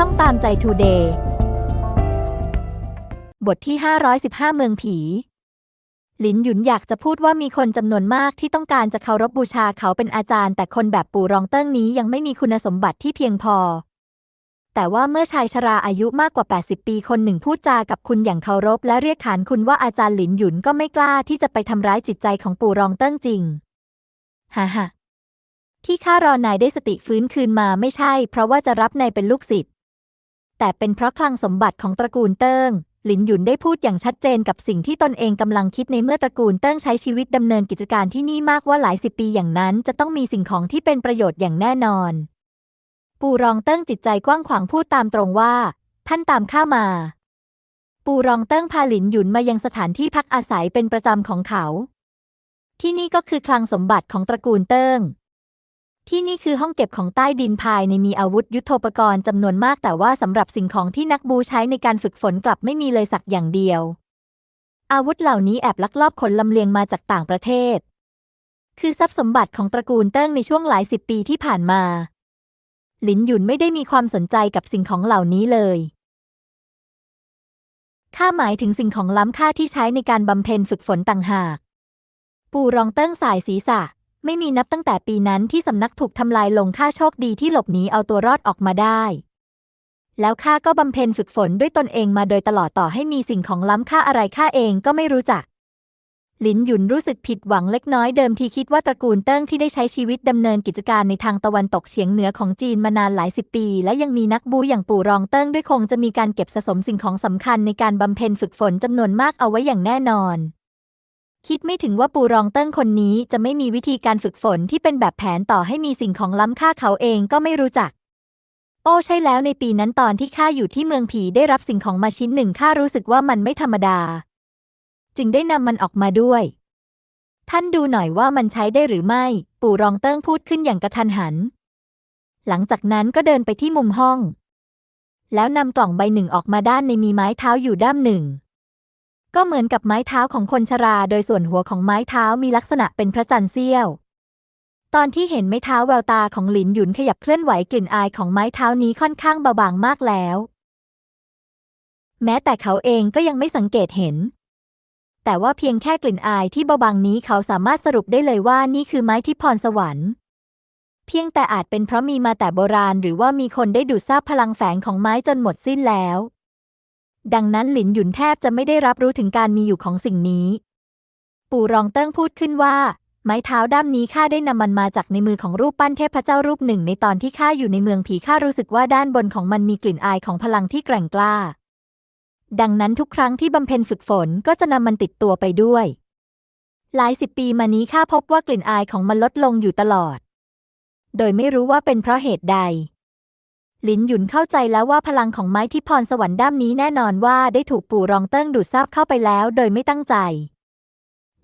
ช่องตามใจทูเดย์บทที่ 515 เมืองผีหลินหยุนอยากจะพูดว่ามีคนจำนวนมากที่ต้องการจะเคารพบูชาเขาเป็นอาจารย์ แต่คนแบบปู่รองเติ้งนี้ยังไม่มีคุณสมบัติที่เพียงพอ แต่ว่าเมื่อชายชราอายุมากกว่า 80 ปีคนหนึ่งพูดจากับคุณอย่างเคารพ และเรียกขานคุณว่าอาจารย์หลินหยุนก็ไม่กล้าที่จะไปทำร้ายจิตใจของปู่รองเติ้งจริงฮ่าฮ่าที่ข้ารอนายได้สติฟื้นคืนมาไม่ใช่ เพราะว่าจะรับนายเป็นลูกศิษย์ แต่เป็นเพราะคลังสมบัติของตระกูลเติ้ง หลินหยุนได้พูดอย่างชัดเจนกับสิ่งที่ตนเองกำลังคิดในเมื่อตระกูลเติ้งใช้ชีวิตดำเนินกิจการที่นี่มากว่าหลายสิบปีอย่างนั้น จะต้องมีสิ่งของที่เป็นประโยชน์อย่างแน่นอน ปู่รองเติ้งจิตใจกว้างขวางพูดตามตรงว่า ท่านตามข้ามา ปู่รองเติ้งพาหลินหยุนมายังสถานที่พักอาศัยเป็นประจำของเขา ที่นี่ก็คือคลังสมบัติของตระกูลเติ้ง ที่นี่คือห้องเก็บของใต้ดินภายในมีอาวุธยุทโธปกรณ์จำนวนมากแต่ว่าสำหรับสิ่งของที่นักบูใช้ในการฝึกฝนกลับไม่มีเลยสักอย่างเดียว อาวุธเหล่านี้แอบลักลอบขนลำเลียงมาจากต่างประเทศ คือทรัพย์สมบัติของตระกูลเติ้งในช่วงหลายสิบปีที่ผ่านมาหลินหยุนไม่ได้มีความสนใจกับสิ่งของเหล่านี้เลยข้าหมายถึงสิ่งของล้ำค่าที่ใช้ในการบำเพ็ญฝึกฝนต่างหาก ปู่รองเติ้งสายศีรษะ ไม่มีนับตั้งแต่ปีนั้นที่สำนักถูกทำลายลงข้าโชคดีที่หลบหนีเอาตัวรอดออกมาได้ แล้วข้าก็บำเพ็ญฝึกฝนด้วยตนเองมาโดยตลอดต่อให้มีสิ่งของล้ำค่าอะไรข้าเองก็ไม่รู้จักหลินหยุนรู้สึกผิดหวังเล็กน้อยเดิมทีคิดว่าตระกูลเติ้งที่ได้ใช้ชีวิตดำเนินกิจการในทางตะวันตกเฉียงเหนือของจีนมานานหลายสิบปี และยังมีนักบูอย่างปู่รองเติ้งด้วยคงจะมีการเก็บสะสมสิ่งของสำคัญในการบำเพ็ญฝึกฝนจำนวนมากเอาไว้อย่างแน่นอน คิดไม่ถึงว่าปูรองเติ้งคนนี้จะไม่มีวิธีการฝึกฝนที่เป็นแบบแผนต่อให้มีสิ่งของล้ำค่าเขาเองก็ไม่รู้จัก โอ้ใช่แล้วในปีนั้นตอนที่ข้าอยู่ที่เมืองผีได้รับสิ่งของมาชิ้นหนึ่งข้ารู้สึกว่ามันไม่ธรรมดา จึงได้นำมันออกมาด้วย ท่านดูหน่อยว่ามันใช้ได้หรือไม่ ปู่รองเติ้งพูดขึ้นอย่างกระทันหัน หลังจากนั้นก็เดินไปที่มุมห้อง แล้วนำกล่องใบหนึ่งออกมาด้านในมีไม้เท้าอยู่ด้ามหนึ่ง ก็เหมือนกับไม้เท้าของคนชรา โดยส่วนหัวของไม้เท้ามีลักษณะเป็นพระจันทร์เสี้ยว ตอนที่เห็นไม้เท้าแววตาของหลินหยุนขยับเคลื่อนไหวกลิ่นอายของไม้เท้านี้ค่อนข้างเบาบางมากแล้ว แม้แต่เขาเองก็ยังไม่สังเกตเห็น แต่ว่าเพียงแค่กลิ่นอายที่เบาบางนี้เขาสามารถสรุปได้เลยว่านี่คือไม้ทิพรสวรรค์ เพียงแต่อาจเป็นเพราะมีมาแต่โบราณ หรือว่ามีคนได้ดูดซาบพลังแฝงของไม้จนหมดสิ้นแล้ว ดังนั้นหลินหยุนแทบจะไม่ได้รับรู้ถึงการมีอยู่ของสิ่งนี้ ปู่รองเติ้งพูดขึ้นว่า ไม้เท้าด้ามนี้ข้าได้นำมันมาจากในมือของรูปปั้นเทพเจ้ารูปหนึ่ง ในตอนที่ข้าอยู่ในเมืองผีข้ารู้สึกว่าด้านบนของมันมีกลิ่นอายของพลังที่แกร่งกล้า ดังนั้นทุกครั้งที่บำเพ็ญฝึกฝนก็จะนำมันติดตัวไปด้วย หลายสิบปีมานี้ข้าพบว่ากลิ่นอายของมันลดลงอยู่ตลอด โดยไม่รู้ว่าเป็นเพราะเหตุใด ลินหยุนเข้าใจแล้วว่าพลังของไม้ที่พรสวรรค์ด้ามนี้แน่นอนว่าได้ถูกปู่รองเติ้งดูดซาบเข้าไปแล้วโดยไม่ตั้งใจ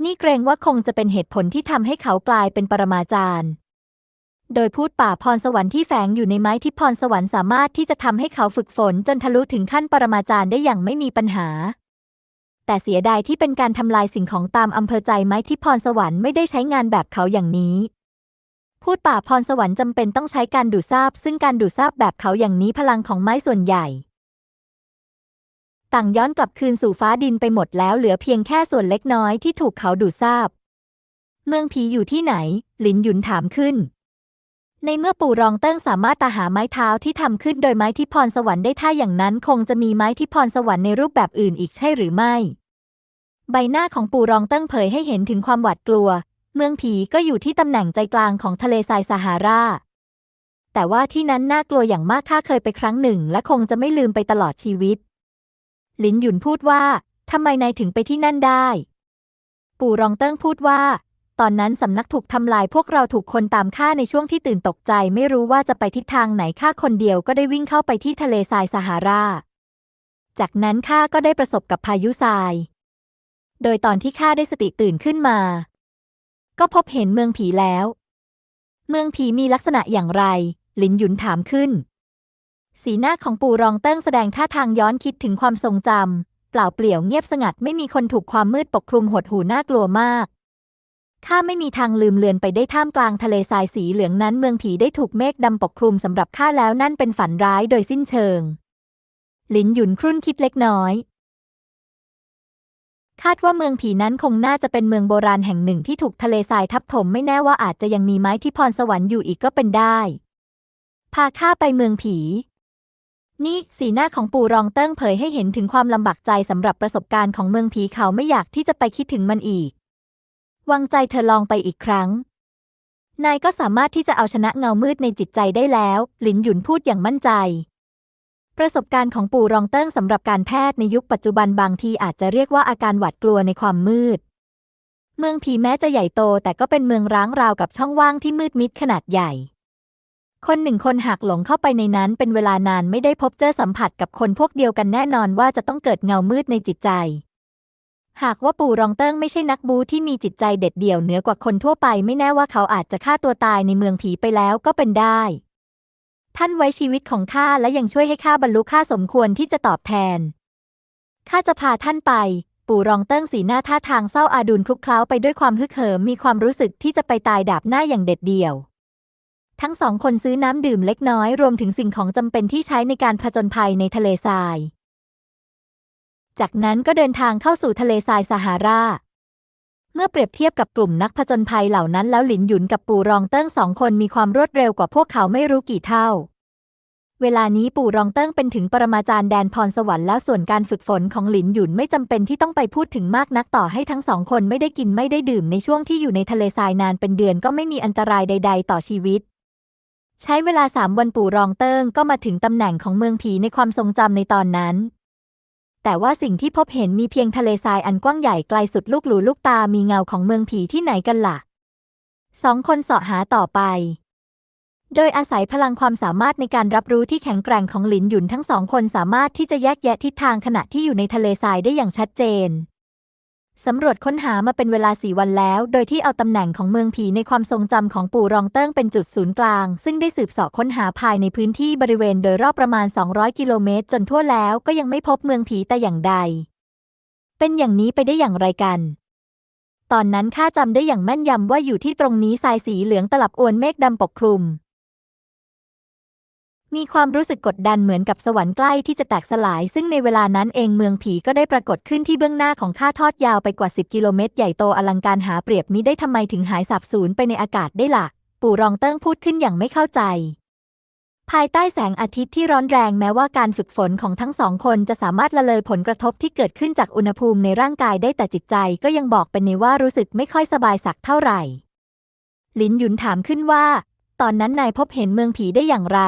นี่เกรงว่าคงจะเป็นเหตุผลที่ทำให้เขากลายเป็นปรมาจารย์ โดยพูดป่าพรสวรรค์ที่แฝงอยู่ในไม้ที่พรสวรรค์สามารถที่จะทำให้เขาฝึกฝนจนทะลุถึงขั้นปรมาจารย์ได้อย่างไม่มีปัญหา แต่เสียดายที่เป็นการทำลายสิ่งของตามอำเภอใจไม้ที่พรสวรรค์ไม่ได้ใช้งานแบบเขาอย่างนี้ พูดป่าพรสวรรค์จำเป็นต้องใช้การดูดซาบ ซึ่งการดูดซาบแบบเขาอย่างนี้พลังของไม้ส่วนใหญ่ ต่างย้อนกลับคืนสู่ฟ้าดินไปหมดแล้วเหลือเพียงแค่ส่วนเล็กน้อยที่ถูกเขาดูดซาบ เมืองผีอยู่ที่ไหน หลินหยุนถามขึ้น ในเมื่อปู่รองเติ้งสามารถตาหาไม้เท้าที่ทำขึ้นโดยไม้ที่พรสวรรค์ได้ถ้าอย่างนั้น คงจะมีไม้ที่พรสวรรค์ในรูปแบบอื่นอีกใช่หรือไม่ใบหน้าของปู่รองเติ้งเผยให้เห็นถึงความหวาดกลัว เมืองผีก็อยู่ที่ตำแหน่งใจกลางของทะเลทรายซาฮารา แต่ว่าที่นั้นน่ากลัวอย่างมากข้าเคยไปครั้งหนึ่ง และคงจะไม่ลืมไปตลอดชีวิตหลินหยุนพูดว่าทำไมนายถึงไปที่นั่นได้ ปู่รองเติ้งพูดว่า ตอนนั้นสำนักถูกทำลายพวกเราถูกคนตามฆ่าในช่วงที่ตื่นตกใจ ไม่รู้ว่าจะไปทิศทางไหนข้าคนเดียวก็ได้วิ่งเข้าไปที่ทะเลทรายซาฮารา จากนั้นข้าก็ได้ประสบกับพายุทราย โดยตอนที่ข้าได้สติตื่นขึ้นมา ก็พบเห็นเมืองผีแล้ว เมืองผีมีลักษณะอย่างไร หลินหยุนถามขึ้น สีหน้าของปู่รองเติ้งแสดงท่าทางย้อนคิดถึงความทรงจำเปล่าเปลี่ยวเงียบสงัดไม่มีคนถูกความมืดปกคลุมหดหูน่ากลัวมากข้าไม่มีทางลืมเลือนไปได้ท่ามกลางทะเลทรายสีเหลืองนั้นเมืองผีได้ถูกเมฆดำปกคลุมสำหรับข้าแล้วนั่นเป็นฝันร้ายโดยสิ้นเชิง หลินหยุนครุ่นคิดเล็กน้อย คาดว่าเมืองผีนั้นคงน่าจะเป็นเมืองโบราณแห่งหนึ่งที่ถูกทะเลทรายทับถมไม่แน่ว่าอาจจะยังมีไม้ที่พรสวรรค์อยู่อีกก็เป็นได้ พาข้าไปเมืองผี นี่สีหน้าของปู่รองเติ้งเผยให้เห็นถึงความลำบากใจสำหรับประสบการณ์ของเมืองผีเขาไม่อยากที่จะไปคิดถึงมันอีก วางใจเธอลองไปอีกครั้ง นายก็สามารถที่จะเอาชนะเงามืดในจิตใจได้แล้ว หลินหยุนพูดอย่างมั่นใจ ประสบการณ์ของปู่รองเติ้งสำหรับการแพทย์ในยุคปัจจุบันบางทีอาจจะเรียกว่าอาการหวาดกลัวในความมืด เมืองผีแม้จะใหญ่โตแต่ก็เป็นเมืองร้างราวกับช่องว่างที่มืดมิดขนาดใหญ่ คนหนึ่งคนหากหลงเข้าไปในนั้นเป็นเวลานานไม่ได้พบเจอสัมผัสกับคนพวกเดียวกันแน่นอนว่าจะต้องเกิดเงามืดในจิตใจ หากว่าปู่รองเติ้งไม่ใช่นักบูที่มีจิตใจเด็ดเดี่ยวเหนือกว่าคนทั่วไปไม่แน่ว่าเขาอาจจะฆ่าตัวตายในเมืองผีไปแล้วก็เป็นได้ ท่านไว้ชีวิตของข้าและยังช่วยให้ข้าบรรลุข้าสมควรที่จะตอบแทน ข้าจะพาท่านไป ปู่รองเติ้งสีหน้าท่าทางเศร้าอาดูลคลุกเคล้าไปด้วยความฮึกเหิมมีความรู้สึกที่จะไปตายดาบหน้าอย่างเด็ดเดี่ยว ทั้งสองคนซื้อน้ำดื่มเล็กน้อยรวมถึงสิ่งของจำเป็นที่ใช้ในการผจญภัยในทะเลทราย จากนั้นก็เดินทางเข้าสู่ทะเลทรายซาฮารา เมื่อเปรียบเทียบกับกลุ่มนักผจญภัยเหล่านั้นแล้วหลินหยุนกับปู่รองเติ้งสองคนมีความรวดเร็วกว่าพวกเขาไม่รู้กี่เท่า เวลานี้ปู่รองเติ้งเป็นถึงปรมาจารย์แดนพรสวรรค์แล้วส่วนการฝึกฝนของหลินหยุนไม่จำเป็นที่ต้องไปพูดถึงมากนักต่อให้ทั้งสองคนไม่ได้กินไม่ได้ดื่มในช่วงที่อยู่ในทะเลทรายนานเป็นเดือนก็ไม่มีอันตรายใด ๆ ต่อชีวิต ใช้เวลาสามวันปู่รองเติ้งก็มาถึงตำแหน่งของเมืองผีในความทรงจำในตอนนั้น แต่ว่าสิ่งที่พบเห็นมีเพียงทะเลทรายอันกว้างใหญ่ไกลสุดลูกหลูลูกตามีเงาของเมืองผีที่ไหนกันล่ะ สองคนเสาะหาต่อไป โดยอาศัยพลังความสามารถในการรับรู้ที่แข็งแกร่งของหลินหยุนทั้งสองคนสามารถที่จะแยกแยะทิศทางขณะที่อยู่ในทะเลทรายได้อย่างชัดเจน สำรวจค้นหามาเป็นเวลาสี่วันแล้ว โดยที่เอาตำแหน่งของเมืองผีในความทรงจำของปู่รองเติ้งเป็นจุดศูนย์กลาง ซึ่งได้สืบสาะค้นหาภายในพื้นที่บริเวณโดยรอบประมาณ 200 กิโลเมตร จนทั่วแล้วก็ยังไม่พบเมืองผีแต่อย่างใด เป็นอย่างนี้ไปได้อย่างไรกัน ตอนนั้นข้าจำได้อย่างแม่นยำว่าอยู่ที่ตรงนี้ทรายสีเหลืองตลับอวนเมฆดำปกคลุม มีความรู้สึกกดดันเหมือนกับสวรรค์ใกล้ที่จะแตกสลาย ซึ่งในเวลานั้นเองเมืองผีก็ได้ปรากฏขึ้นที่เบื้องหน้าของข้าทอดยาวไปกว่า 10 กิโลเมตร ใหญ่โตอลังการหาเปรียบมิได้ทำไมถึงหายสาบสูญไปในอากาศได้ล่ะ ปู่รองเติ้งพูดขึ้นอย่างไม่เข้าใจ ภายใต้แสงอาทิตย์ที่ร้อนแรงแม้ว่าการฝึกฝนของทั้งสองคนจะสามารถละเลยผลกระทบที่เกิดขึ้นจากอุณหภูมิในร่างกายได้แต่จิตใจ ก็ยังบอกเป็นในว่ารู้สึกไม่ค่อยสบายสักเท่าไหร่ ลินหยุนถามขึ้นว่า ตอนนั้นนายพบเห็นเมืองผีได้อย่างไร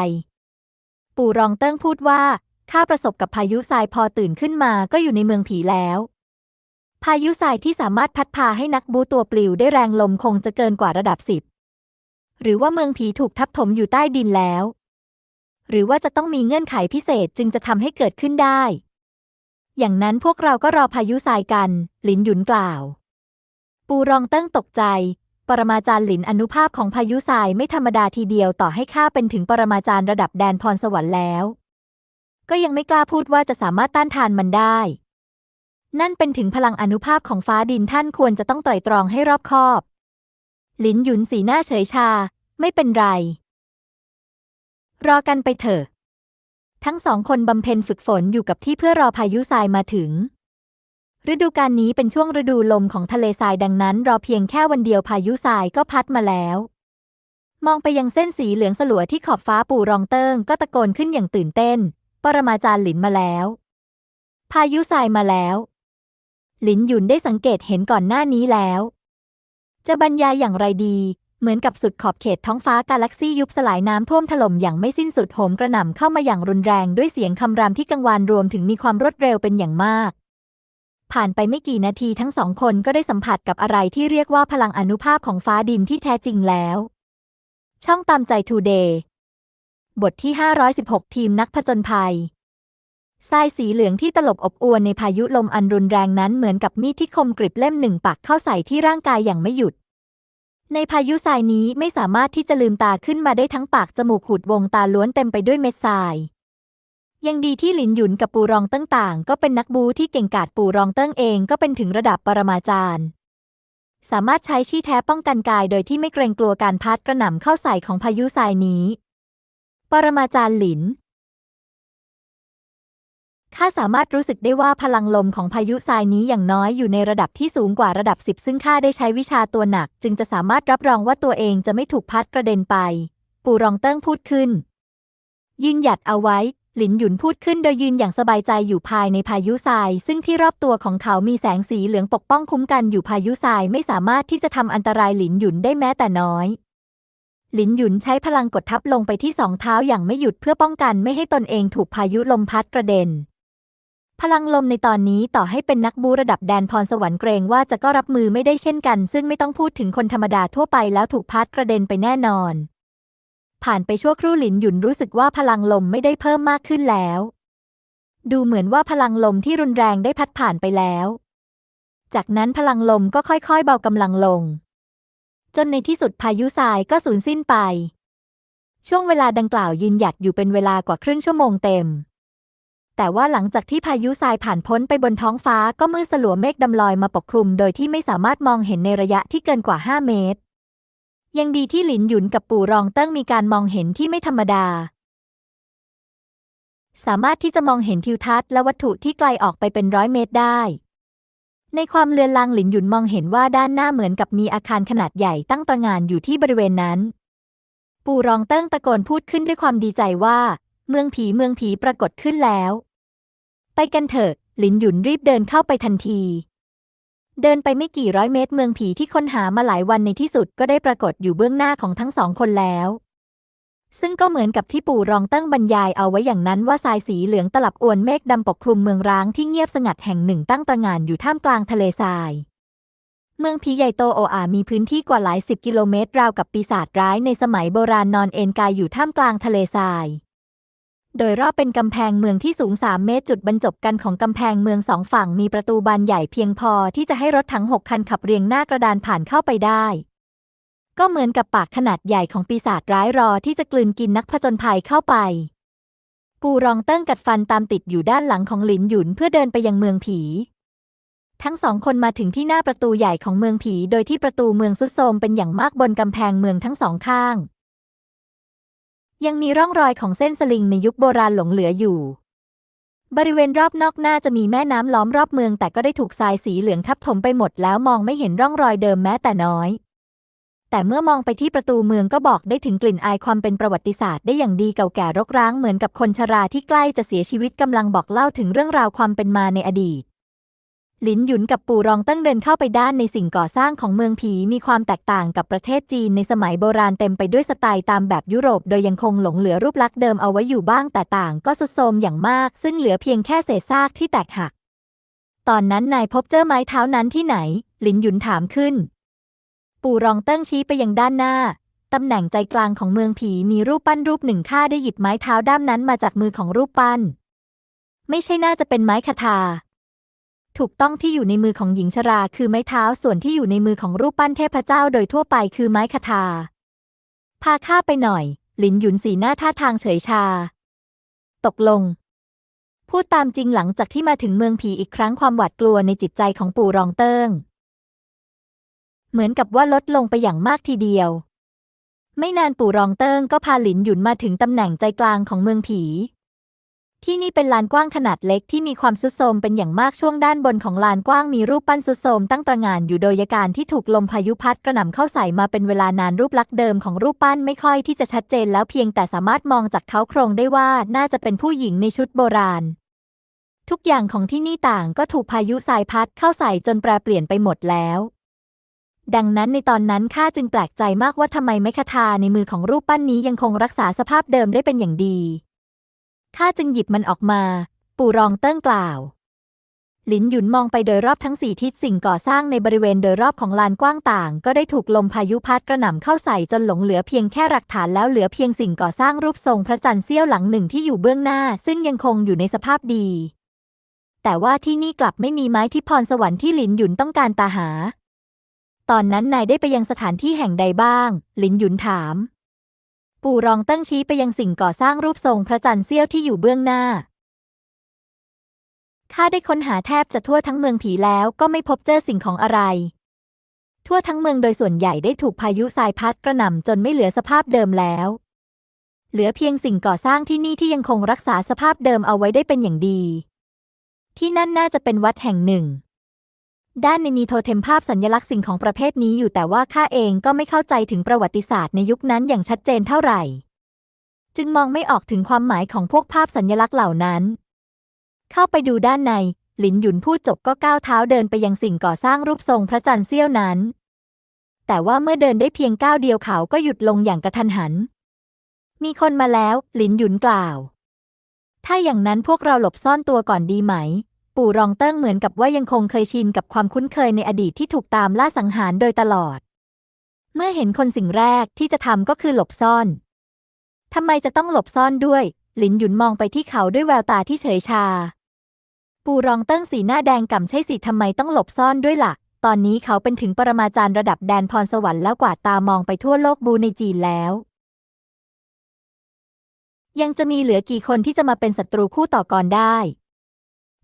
ปู่รองเติ้งพูดว่า ข้าประสบกับพายุทรายพอตื่นขึ้นมาก็อยู่ในเมืองผีแล้ว พายุทรายที่สามารถพัดพาให้นักบูตัวปลิวได้แรงลมคงจะเกินกว่าระดับสิบ หรือว่าเมืองผีถูกทับถมอยู่ใต้ดินแล้ว หรือว่าจะต้องมีเงื่อนไขพิเศษจึงจะทำให้เกิดขึ้นได้ อย่างนั้นพวกเราก็รอพายุทรายกัน หลินหยุนกล่าว ปูรองเติ้งตกใจ ปรมาจารย์หลินอนุภาพของพายุทรายไม่ธรรมดาทีเดียวต่อให้ข้าเป็นถึงปรมาจารย์ระดับแดนพรสวรรค์แล้ว ก็ยังไม่กล้าพูดว่าจะสามารถต้านทานมันได้ นั่นเป็นถึงพลังอนุภาพของฟ้าดินท่านควรจะต้องไตร่ตรองให้รอบคอบ หลินหยุนสีหน้าเฉยชา ไม่เป็นไร รอกันไปเถอะ ทั้งสองคนบำเพ็ญฝึกฝนอยู่กับที่เพื่อรอพายุทรายมาถึง ฤดูกาลนี้เป็นช่วงฤดูลมของทะเลทรายดังนั้น รอเพียงแค่วันเดียวพายุทรายก็พัดมาแล้ว มองไปยังเส้นสีเหลืองสลัวที่ขอบฟ้าปู่รองเติ้งก็ตะโกนขึ้นอย่างตื่นเต้น ปรมาจารย์หลินมาแล้ว พายุทรายมาแล้ว หลินหยุนได้สังเกตเห็นก่อนหน้านี้แล้ว จะบรรยายอย่างไรดี เหมือนกับสุดขอบเขตท้องฟ้ากาแล็กซี่ยุบสลายน้ำท่วมถล่มอย่างไม่สิ้นสุดโหมกระหน่ำเข้ามาอย่างรุนแรงด้วยเสียงคำรามที่กังวานรวมถึงมีความรวดเร็วเป็นอย่างมาก ผ่านไปไม่กี่นาทีทั้งสองคนก็ได้สัมผัสกับอะไรที่เรียกว่าพลังอนุภาพของฟ้าดินที่แท้จริงแล้ว ช่องตามใจทูเดย์บทที่ 516 ทีมนักผจญภัยทรายสีเหลืองที่ตลบอบอวนในพายุลมอันรุนแรงนั้นเหมือนกับมีดที่คมกริบเล่มหนึ่งปักเข้าใส่ที่ร่างกายอย่างไม่หยุด ในพายุทรายนี้ไม่สามารถที่จะลืมตาขึ้นมาได้ทั้งปากจมูกหูดวงตาล้วนเต็มไปด้วยเม็ดทราย ยังดีที่หลินหยุนกับปูรองเติ้งต่าง ก็เป็นนักบูที่เก่งกาจปูรองเติ้งเองก็เป็นถึงระดับปรมาจารย์ สามารถใช้ชี่แท้ป้องกันกายโดยที่ไม่เกรงกลัวการพัดกระหน่ำเข้าใส่ของพายุทรายนี้ ปรมาจารย์หลินข้าสามารถรู้สึกได้ว่าพลังลมของพายุทรายนี้อย่างน้อยอยู่ในระดับที่สูงกว่าระดับ 10 ซึ่งข้าได้ใช้วิชาตัวหนัก จึงจะสามารถรับรองว่าตัวเองจะไม่ถูกพัดกระเด็นไป ปู่รองเติ้งพูดขึ้น ยืนหยัดเอาไว้ หลินหยุนพูดขึ้นโดยยืนอย่างสบายใจอยู่ภายในพายุทราย ซึ่งที่รอบตัวของเขามีแสงสีเหลืองปกป้องคุ้มกันอยู่พายุทรายไม่สามารถที่จะทำอันตรายหลินหยุนได้แม้แต่น้อย หลินหยุนใช้พลังกดทับลงไปที่สองเท้าอย่างไม่หยุดเพื่อป้องกันไม่ให้ตนเองถูกพายุลมพัดกระเด็น พลังลมในตอนนี้ต่อให้เป็นนักบูระดับแดนพรสวรรค์เกรงว่าจะก็รับมือไม่ได้เช่นกัน ซึ่งไม่ต้องพูดถึงคนธรรมดาทั่วไปแล้วถูกพัดกระเด็นไปแน่นอน ผ่านไปชั่วครู่หลินหยุนรู้สึกว่าพลังลมไม่ได้เพิ่มมากขึ้นแล้ว ดูเหมือนว่าพลังลมที่รุนแรงได้พัดผ่านไปแล้ว จากนั้นพลังลมก็ค่อยๆ เบากำลังลง จนในที่สุดพายุทรายก็สูญสิ้นไป ช่วงเวลาดังกล่าวยืนหยัดอยู่เป็นเวลากว่าครึ่งชั่วโมงเต็ม แต่ว่าหลังจากที่พายุทรายผ่านพ้นไปบนท้องฟ้าก็มืดสลัวเมฆดำลอยมาปกคลุม โดยที่ไม่สามารถมองเห็นในระยะที่เกินกว่า 5 เมตร ยังดีที่หลินหยุนกับปู่รองเติ้งมีการมองเห็นที่ไม่ธรรมดา สามารถที่จะมองเห็นทิวทัศน์และวัตถุที่ไกลออกไปเป็นร้อยเมตรได้ ในความเลือนลางหลินหยุนมองเห็นว่าด้านหน้าเหมือนกับมีอาคารขนาดใหญ่ตั้งตระหง่านอยู่ที่บริเวณนั้น ปู่รองเติ้งตะโกนพูดขึ้นด้วยความดีใจว่า เมืองผีเมืองผีปรากฏขึ้นแล้ว ไปกันเถอะ หลินหยุนรีบเดินเข้าไปทันที เดินไปไม่กี่ร้อยเมตรเมืองผีที่ค้นหามาหลายวันในที่สุดก็ได้ปรากฏอยู่เบื้องหน้าของทั้งสองคนแล้ว ซึ่งก็เหมือนกับที่ปู่รองติ้งบรรยายเอาไว้อย่างนั้นว่าทรายสีเหลืองตลับอวนเมฆดำปกคลุมเมืองร้างที่เงียบสงัดแห่งหนึ่งตั้งตระหง่านอยู่ท่ามกลางทะเลทราย เมืองผีใหญ่โตโออามีพื้นที่กว่าหลายสิบกิโลเมตรราวกับปีศาจร้ายในสมัยโบราณนอนเอนกายอยู่ท่ามกลางทะเลทราย โดยรอบเป็นกำแพงเมืองที่สูง 3 เมตรจุดบรรจบกันของกำแพงเมืองสองฝั่งมีประตูบานใหญ่เพียงพอที่จะให้รถถังหกคันขับเรียงหน้ากระดานผ่านเข้าไปได้ ก็เหมือนกับปากขนาดใหญ่ของปีศาจร้ายรอที่จะกลืนกินนักผจญภัยเข้าไปปูรองเติ้งกัดฟันตามติดอยู่ด้านหลังของหลินหยุนเพื่อเดินไปยังเมืองผี ทั้งสองคนมาถึงที่หน้าประตูใหญ่ของเมืองผี โดยที่ประตูเมืองสุดโทมเป็นอย่างมากบนกำแพงเมืองทั้งสองข้าง ยังมีร่องรอยของเส้นสลิงในยุคโบราณหลงเหลืออยู่ บริเวณรอบนอกหน้าจะมีแม่น้ำล้อมรอบเมือง แต่ก็ได้ถูกทรายสีเหลืองทับถมไปหมดแล้วมองไม่เห็นร่องรอยเดิมแม้แต่น้อย แต่เมื่อมองไปที่ประตูเมืองก็บอกได้ถึงกลิ่นอายความเป็นประวัติศาสตร์ได้อย่างดีเก่าแก่รกร้างเหมือนกับคนชราที่ใกล้จะเสียชีวิตกำลังบอกเล่าถึงเรื่องราวความเป็นมาในอดีต หลินหยุนกับปู่รองตั้งเดินเข้าไปด้านในสิ่งก่อสร้างของเมืองผีมีความแตกต่างกับประเทศจีนในสมัยโบราณเต็มไปด้วยสไตล์ตามแบบยุโรป โดยยังคงหลงเหลือรูปลักษณ์เดิมเอาไว้อยู่บ้างแต่ต่างก็สุดโทมอย่างมาก ซึ่งเหลือเพียงแค่เศษซากที่แตกหัก ตอนนั้นนายพบเจอไม้เท้านั้นที่ไหน หลินหยุนถามขึ้น ปู่รองเติ้งชี้ไปยังด้านหน้าตำแหน่งใจกลางของเมืองผีมีรูปปั้นรูปหนึ่งข้าได้หยิบไม้เท้าด้ามนั้นมาจากมือของรูปปั้น ไม่ใช่น่าจะเป็นไม้คทา ถูกต้องที่อยู่ในมือของหญิงชรา คือไม้เท้าส่วนที่อยู่ในมือของรูปปั้นเทพเจ้าโดยทั่วไปคือไม้คทาพาข้าไปหน่อย หลินหยุนสีหน้าท่าทางเฉยชา ตกลง พูดตามจริงหลังจากที่มาถึงเมืองผีอีกครั้งความหวาดกลัวในจิตใจของปู่รองเติ้ง เหมือนกับว่าลดลงไปอย่างมากทีเดียว ไม่นานปู่รองเติ้งก็พาหลินหยุนมาถึงตำแหน่งใจกลางของเมืองผี ที่นี่เป็นลานกว้างขนาดเล็กที่มีความสุดโทมเป็นอย่างมากช่วงด้านบนของลานกว้างมีรูปปั้นสุดโทมตั้งตระหง่านอยู่โดยการที่ถูกลมพายุพัดกระหน่ำเข้าใส่มาเป็นเวลานานรูปลักษณ์เดิมของรูปปั้นไม่ค่อยที่จะชัดเจนแล้วเพียงแต่สามารถมองจากเขาโครงได้ว่าน่าจะเป็นผู้หญิงในชุดโบราณ ทุกอย่างของที่นี่ต่างก็ถูกพายุทรายพัดเข้าใส่จนแปรเปลี่ยนไปหมดแล้วดังนั้นในตอนนั้นข้าจึงแปลกใจมากว่าทำไมไม้คทาในมือของรูปปั้นนี้ยังคงรักษาสภาพเดิมได้เป็นอย่างดี ข้าจึงหยิบมันออกมา ปู่รองเติ้งกล่าวหลินหยุนมองไปโดยรอบทั้งสี่ทิศสิ่งก่อสร้างในบริเวณโดยรอบของลานกว้างต่าง ก็ได้ถูกลมพายุพัดกระหน่ำเข้าใส่จนหลงเหลือเพียงแค่หลักฐานแล้วเหลือเพียงสิ่งก่อสร้างรูปทรงพระจันทร์เสี้ยวหลังหนึ่งที่อยู่เบื้องหน้า ซึ่งยังคงอยู่ในสภาพดี แต่ว่าที่นี่กลับไม่มีไม้ที่พรสวรรค์ที่หลินหยุนต้องการตาหา ตอนนั้นนายได้ไปยังสถานที่แห่งใดบ้าง หลินหยุนถาม ปู่รองเตั้งชี้ไปยังสิ่งก่อสร้างรูปทรงพระจันทร์เสี้ยวที่อยู่เบื้องหน้า ข้าได้ค้นหาแทบจะทั่วทั้งเมืองผีแล้วก็ไม่พบเจอสิ่งของอะไร ทั่วทั้งเมืองโดยส่วนใหญ่ได้ถูกพายุทรายพัดกระหน่ำจนไม่เหลือสภาพเดิมแล้ว เหลือเพียงสิ่งก่อสร้างที่นี่ที่ยังคงรักษาสภาพเดิมเอาไว้ได้เป็นอย่างดี ที่นั่นน่าจะเป็นวัดแห่งหนึ่ง ด้านในมีโทเทมภาพสัญลักษณ์สิ่งของประเภทนี้อยู่แต่ว่าข้าเองก็ไม่เข้าใจถึงประวัติศาสตร์ในยุคนั้นอย่างชัดเจนเท่าไหร่ จึงมองไม่ออกถึงความหมายของพวกภาพสัญลักษณ์เหล่านั้น เข้าไปดูด้านใน หลินหยุนพูดจบก็ก้าวเท้าเดินไปยังสิ่งก่อสร้างรูปทรงพระจันทร์เสี้ยวนั้น แต่ว่าเมื่อเดินได้เพียงก้าวเดียวเขาก็หยุดลงอย่างกระทันหัน มีคนมาแล้ว หลินหยุนกล่าว ถ้าอย่างนั้นพวกเราหลบซ่อนตัวก่อนดีไหม ปู่รองเติ้งเหมือนกับว่ายังคงเคยชินกับความคุ้นเคยในอดีตที่ถูกตามล่าสังหารโดยตลอด เมื่อเห็นคนสิ่งแรกที่จะทำก็คือหลบซ่อนทำไมจะต้องหลบซ่อนด้วย หลินหยุนมองไปที่เขาด้วยแววตาที่เฉยชา ปู่รองเติ้งสีหน้าแดงก่ำใช่สิทำไมต้องหลบซ่อนด้วยละ่ะ ตอนนี้เขาเป็นถึงปรมาจารย์ระดับแดนพรสวรรค์แล้วกวาดตามองไปทั่วโลกบูในจีนแล้ว ยังจะมีเหลือกี่คนที่จะมาเป็นศัตรูคู่ต่อกรได้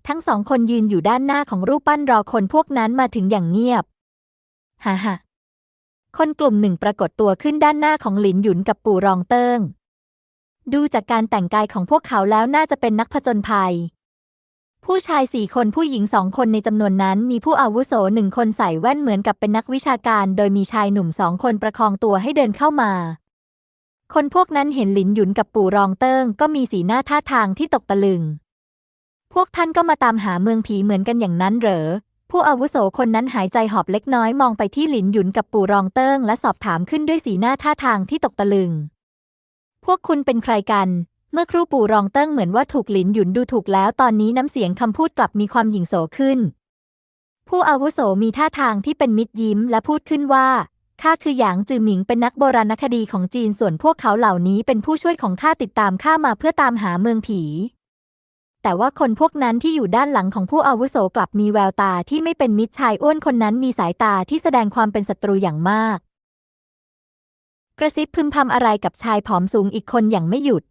ทั้งสองคนยืนอยู่ด้านหน้าของรูปปั้นรอคนพวกนั้นมาถึงอย่างเงียบ ฮ่าฮ่าคนกลุ่มหนึ่งปรากฏตัวขึ้นด้านหน้าของหลินหยุนกับปู่รองเติ้ง ดูจากการแต่งกายของพวกเขาแล้วน่าจะเป็นนักผจญภัย ผู้ชายสี่คนผู้หญิงสองคนในจำนวนนั้นมีผู้อาวุโสหนึ่งคนใส่แว่นเหมือนกับเป็นนักวิชาการ โดยมีชายหนุ่มสองคนประคองตัวให้เดินเข้ามา คนพวกนั้นเห็นหลินหยุนกับปู่รองเติ้งก็มีสีหน้าท่าทางที่ตกตะลึง พวกท่านก็มาตามหาเมืองผีเหมือนกันอย่างนั้นเหรอ ผู้อาวุโสคนนั้นหายใจหอบเล็กน้อยมองไปที่หลินหยุนกับปู่รองเติ้งและสอบถามขึ้นด้วยสีหน้าท่าทางที่ตกตะลึง พวกคุณเป็นใครกัน เมื่อครูปู่รองเติ้งเหมือนว่าถูกหลินหยุนดูถูกแล้วตอนนี้น้ำเสียงคำพูดกลับมีความหยิ่งโสขึ้น ผู้อาวุโสมีท่าทางที่เป็นมิตรยิ้มและพูดขึ้นว่าข้าคือหยางจือหมิงเป็นนักโบราณคดีของจีนส่วนพวกเขาเหล่านี้เป็นผู้ช่วยของข้าติดตามข้ามาเพื่อตามหาเมืองผี แต่ว่าคนพวกนั้นที่อยู่ด้านหลังของผู้อาวุโสกลับมีแววตาที่ไม่เป็นมิตรชายอ้วนคนนั้นมีสายตาที่แสดงความเป็นศัตรูอย่างมาก กระซิบพึมพำอะไรกับชายผอมสูงอีกคนอย่างไม่หยุด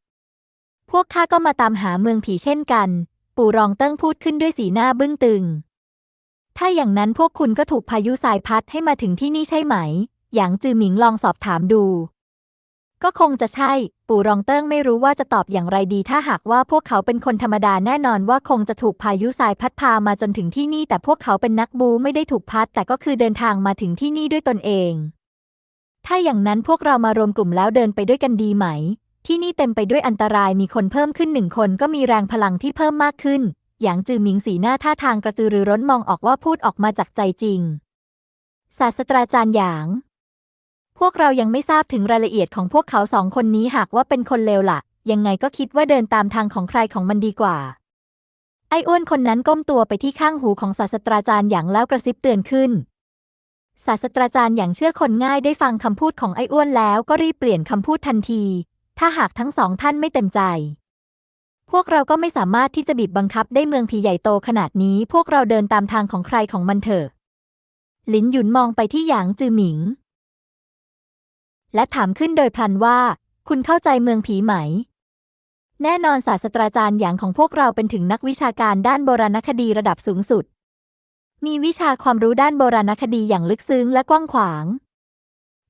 พวกข้าก็มาตามหาเมืองผีเช่นกัน ปู่รองเติ้งพูดขึ้นด้วยสีหน้าบึ้งตึง ถ้าอย่างนั้นพวกคุณก็ถูกพายุสายพัดให้มาถึงที่นี่ใช่ไหม หยางจือหมิงลองสอบถามดู ก็คงจะใช่ ปู่รองเติ้งไม่รู้ว่าจะตอบอย่างไรดี ถ้าหากว่าพวกเขาเป็นคนธรรมดาแน่นอนว่าคงจะถูกพายุทรายพัดพามาจนถึงที่นี่ แต่พวกเขาเป็นนักบูไม่ได้ถูกพัด แต่ก็คือเดินทางมาถึงที่นี่ด้วยตนเอง ถ้าอย่างนั้นพวกเรามารวมกลุ่มแล้วเดินไปด้วยกันดีไหม ที่นี่เต็มไปด้วยอันตรายมีคนเพิ่มขึ้นหนึ่งคนก็มีแรงพลังที่เพิ่มมากขึ้น หยางจือหมิงสีหน้าท่าทางกระตือรือร้นมองออกว่าพูดออกมาจากใจจริง ศาสตราจารย์หยาง พวกเรายังไม่ทราบถึงรายละเอียดของพวกเขาสองคนนี้หากว่าเป็นคนเลวละ่ะ ยังไงก็คิดว่าเดินตามทางของใครของมันดีกว่า ไอ้อ้วนคนนั้นก้มตัวไปที่ข้างหูของศาสตราจารย์หยางแล้วกระซิบเตือนขึ้น ศาสตราจารย์อย่างเชื่อคนง่ายได้ฟังคำพูดของไอ้อ้วนแล้วก็รีบเปลี่ยนคำพูดทันที ถ้าหากทั้งสองท่านไม่เต็มใจ พวกเราก็ไม่สามารถที่จะบีบบังคับได้เมืองผีใหญ่โตขนาดนี้ พวกเราเดินตามทางของใครของมันเถอะ หลินหยุนมองไปที่หยางจือหมิง และถามขึ้นโดยพลันว่า คุณเข้าใจเมืองผีไหม แน่นอนศาสตราจารย์หยางของพวกเราเป็นถึงนักวิชาการด้านโบราณคดีระดับสูงสุด มีวิชาความรู้ด้านโบราณคดีอย่างลึกซึ้งและกว้างขวาง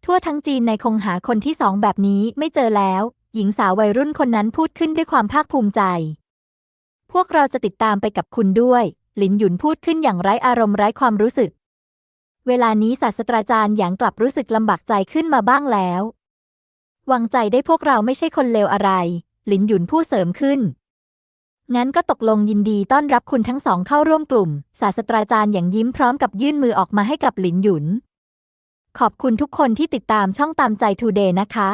ทั่วทั้งจีนในคงหาคนที่สองแบบนี้ไม่เจอแล้ว หญิงสาววัยรุ่นคนนั้นพูดขึ้นด้วยความภาคภูมิใจ พวกเราจะติดตามไปกับคุณด้วย หลินหยุนพูดขึ้นอย่างไร้อารมณ์ไร้ความรู้สึก เวลานี้ศาสตราจารย์หยางกลับรู้สึกลำบากใจขึ้นมาบ้างแล้ว วางใจได้พวกเราไม่ใช่คนเลวอะไร หลินหยุนพูดเสริมขึ้น งั้นก็ตกลงยินดีต้อนรับคุณทั้งสองเข้าร่วมกลุ่ม ศาสตราจารย์อย่างยิ้มพร้อมกับยื่นมือออกมาให้กับหลินหยุน ขอบคุณทุกคนที่ติดตามช่องตามใจทูเดย์นะคะ